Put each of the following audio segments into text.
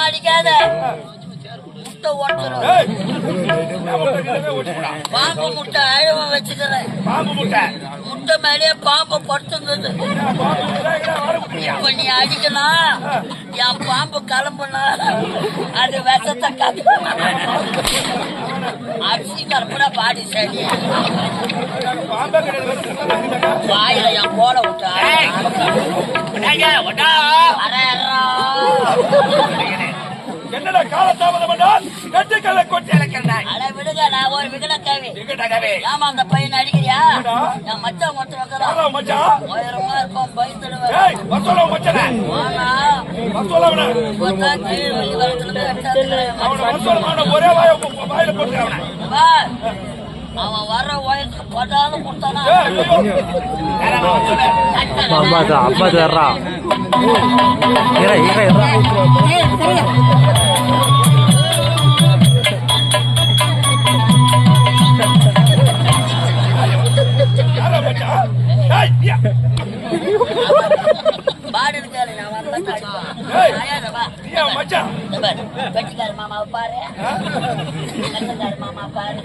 அடிக்காத முட்டை ஓட்டுறோம். பாம்பு முட்டை அழுவ வச்சுக்கிறேன் பாம்பு முட்டை முட்டை மேலேயே பாம்பு வர முடியா இப்ப நீ அடிக்கணும் என் பாம்பு கிளம்புனா? அது விஷத்தை கத்து அடிச்சு கலப்புனா பாடி சரி. வாயில என் போட விட்டா என்னடா காலதாமதம் பண்ணால் கட்டுக்கல்ல கொட்டி இழக்கிறாய் அட விடுங்க நான் ஒரு விகட கேவி ஏமா அந்த பையன் அடிக்கிறியா என் மச்சான் யாரா வந்துடும் மச்சான் உயரமா இருப்பான் பயந்துடுவேன் ஏய் வசோல மச்சானே வசோல அவன பார்த்தா கீழ் அவன வசோல அவன ஒரே வாய வாயில போட்டு அவன பார், அவன் வர்ற வயசுக்கு பட்டாலும் கொடுத்தானா ஏய் ஐயோ அம்மா அம்மா தர்றா இற இற கட்டிக்கார மாமாவை பாரு மாமா பாரு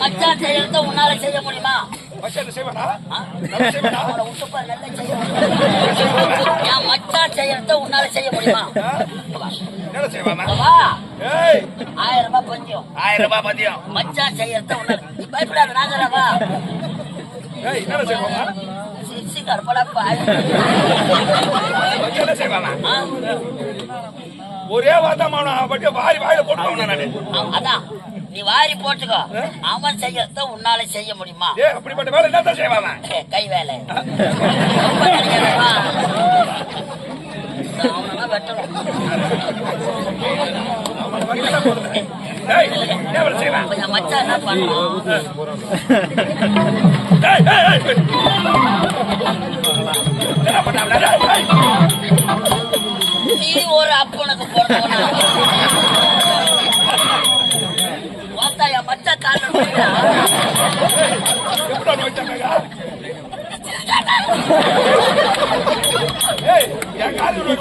மச்சான் செய்யறத உன்னால செய்ய முடியுமா மச்சான் செய்யறத உன்னால செய்ய முடியுமா ஆயிரம் ரூபாய் பஞ்சம் ஆயிரம் ரூபாய் பத்தியம் மச்சான் செய்யறத உன்னால பயப்படாத நாகரா வா ஏய் என்ன செய்வாமா சிரிச்சு கற்பனை பாரு மச்சான் என்ன செய்வாமா ஆ? ஒரே வார்த்தை அவன வாரி வாயில போட்டு நானு. அதான். நீ வாரி போட்டுக்கோ. அவன் செய்யறத உன்னால செய்ய முடியுமா? அப்படிப்பட்ட வேலை என்னதான் செய்வாமா ஏ, கை வேலை. ரொம்ப நினைக்காதப்பா. அவனெல்லாம்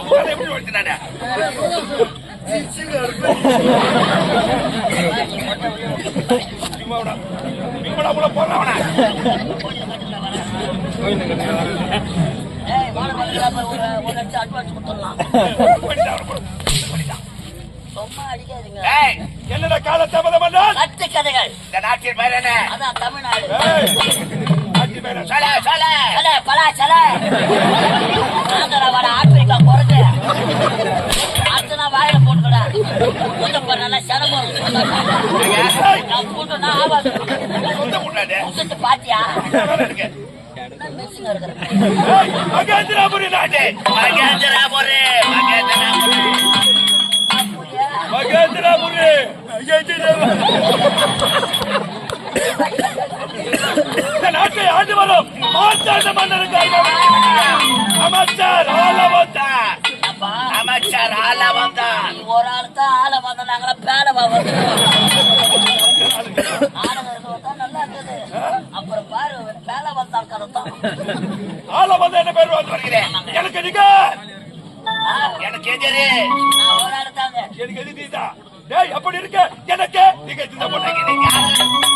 ஊரை எப்படி வச்சானே இவனோட இவனோட உள்ள போறவனா ஏய் வாழ ஒரு ஒரு லட்சம் அட்வான்ஸ் கொடுத்துடலாம். என்னடா கால பண்ணால் கட்டு கதைகள். இந்த நாட்டின் பேர் என்ன? அதான் தமிழ்நாடு. ஏய் நாட்டின் பேர் சொல்ல சொல்ல சல பலா சல ஆந்திரா வட ஆப்பிரிக்கா குறைஞ்சு அடுத்து நான் வாயில போட்டுக்கடா. கொஞ்சம் பண்ணல சனகம் நான் போட்டுனா ஆவாது சொந்த முன்னாடி சுட்டு பாத்தியா? மகேந்திராபுரி நாடு. மகேந்திராபுரி நாட்டை ஆண்டு வரும் மாற்றாண்ட மன்னருக்கு அமைச்சர் அப்பா அமைச்சர் ஆலவந்தார் நீ ஒரு ஆள் தான் ஆளை வந்த நாங்கள பேல நல்லா அப்புறம் பாரு பேல கருத்தான் ஆலவந்தார் என்ன பேர் வந்து எனக்கு நீங்க எனக்கு எதிரி ஒரு ஆள் தாங்க எனக்கு எதிரி டேய் அப்படி இருக்க. எனக்கு? நீங்க இந்த பொண்ணுக்கு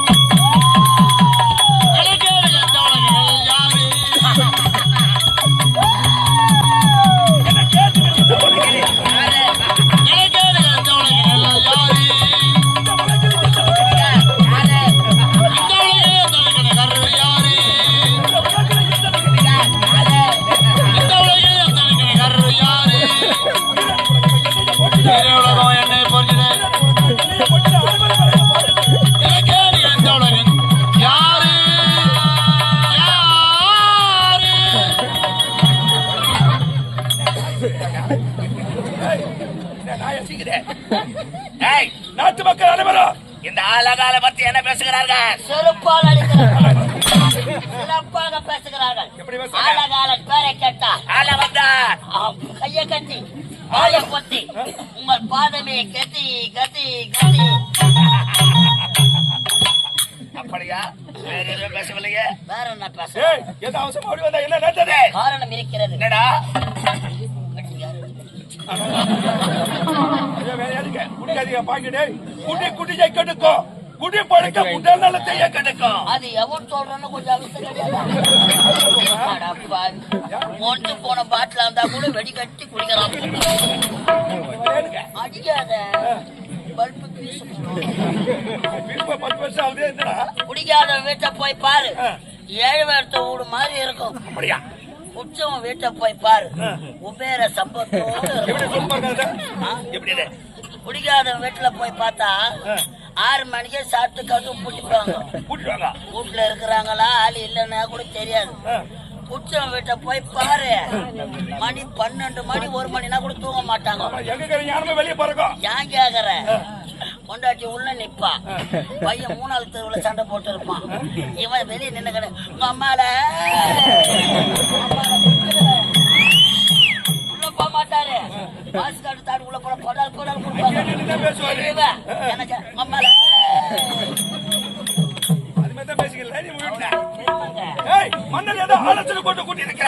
நாட்டு மக்கள் அனைவரும் இந்த ஆலகால பத்தி என்ன பேசுகிறார்கள்? செருப்பால் சிறப்பாக பேசுகிறார்கள்? ஆலகாலன் பேரை கேட்டா ஆல வந்தார் கையை கட்டி வாயை பொத்தி உங்கள் பாதமே கத்தி கத்தி கத்தி அப்ப அப்படியா? வேற எதுவும் பேசவில்லையே. வேற என்ன பேச எது அவசரம் ஓடி வந்தா என்ன நடந்தது? காரணம் இருக்கிறது. என்னடா? கெடுக்கும். குடி பழக்க உடல் நலத்தையே கெடுக்கும். அது எவன் சொல்றன்னு கொஞ்சம். மொண்டு போன பாட்டில் இருந்தா கூட வெடி கட்டி ஏனுங்க? அடிக்காத? குடிக்காத வீட்டை போய் பாரு. ஏழு வருத்த வீடு மாதிரி இருக்கும் அப்படியா? உற்சவம் வீட்டை போய் பாரு. உபேர இது? குடிக்காத வீட்டுல போய் பார்த்தா. ஆறு மணிக்கே சாப்பிட்டு கட்டு பூட்டிப்பாங்க கூட்டிட்டு வாங்க. வீட்டுல இருக்கிறாங்களா? ஆள் இல்லைன்னா கூட தெரியாது. உற்சவம் வீட்டை போய் பாரு. மணி பன்னெண்டு மணி ஒரு மணினா கூட தூங்க மாட்டாங்க. ஏன் கேக்குற? கொண்டாட்டி உள்ள நிப்பா. பையன் மூணாவது தெருவுல சண்டை போட்டு இருப்பான். இவன் வெளியே நின்னு கிட உங்க அம்மால! உள்ள போக மாட்டாரு. பாஸ் கார்டு தாடு உள்ள போட கொடால் கொடால் கொடுப்பாங்க. எனக்கு அம்மால. ஏய், மன்னர் ஏதோ ஆலோசனை போட்டு கூட்டி கேட்க?